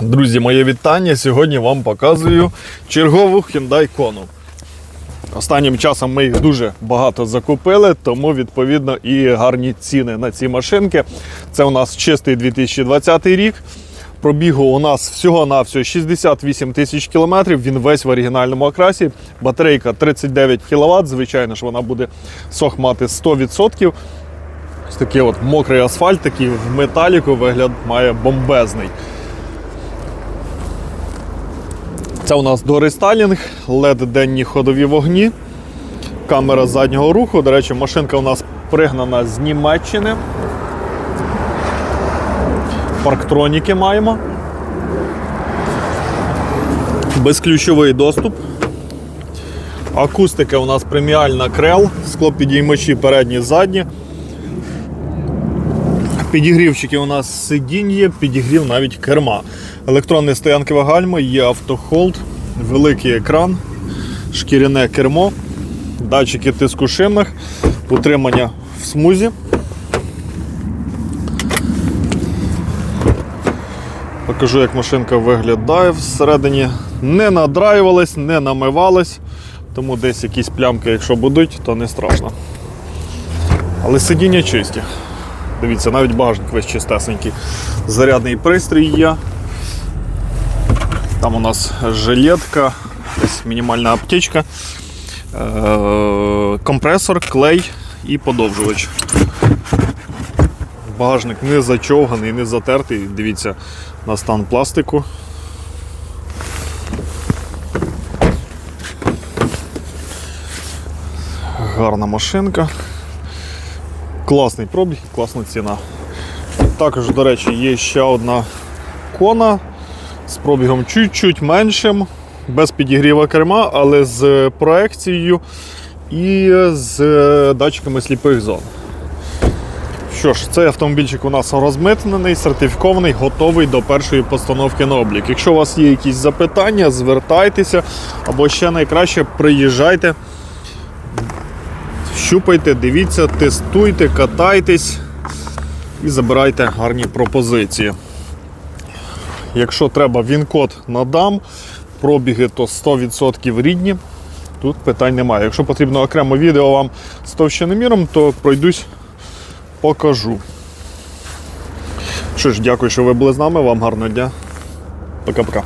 Друзі, моє вітання. Сьогодні вам показую чергову Hyundai Kona. Останнім часом ми їх дуже багато закупили, тому відповідно і гарні ціни на ці машинки. Це у нас чистий 2020 рік. Пробігу у нас всього-навсього 68 тисяч кілометрів. Він весь в оригінальному окрасі. Батарейка 39 кВт. Звичайно ж, вона буде сох мати 100%. Ось такий от мокрий асфальт, такий в металіку вигляд має бомбезний. Це у нас дорестайлінг, led денні ходові вогні, камера заднього руху. До речі, машинка у нас пригнана з Німеччини. Парктроніки маємо. Безключовий доступ. Акустика у нас преміальна крел, склопідіймачі передні задні. Підігрівчики у нас сидінь є, підігрів навіть керма. Електронне стоянкове гальмо, є автохолд, великий екран, шкіряне кермо, датчики тиску шинах, утримання в смузі. Покажу, як машинка виглядає всередині. Не надраювалась, не намивалась, тому десь якісь плямки, якщо будуть, то не страшно. Але сидіння чисті. Дивіться, навіть багажник весь чистесенький. Зарядний пристрій є. Там у нас жилетка, мінімальна аптечка, е- компресор, клей і подовжувач. Багажник не зачовганий, не затертий. Дивіться на стан пластику. Гарна машинка. Класний пробіг, і класна ціна. Також, до речі, є ще одна кона з пробігом чуть-чуть меншим, без підігріва керма, але з проекцією і з датчиками сліпих зон. Що ж, цей автомобільчик у нас розмитнений, сертифікований, готовий до першої постановки на облік. Якщо у вас є якісь запитання, звертайтеся або ще найкраще приїжджайте. Щупайте, дивіться, тестуйте, катайтесь і забирайте гарні пропозиції. Якщо треба він-код надам, пробіги то 100% рідні. Тут питань немає. Якщо потрібно окремо відео вам з товщиноміром, то пройдусь, покажу. Що ж, дякую, що ви були з нами. Вам гарного дня. Пока-пока.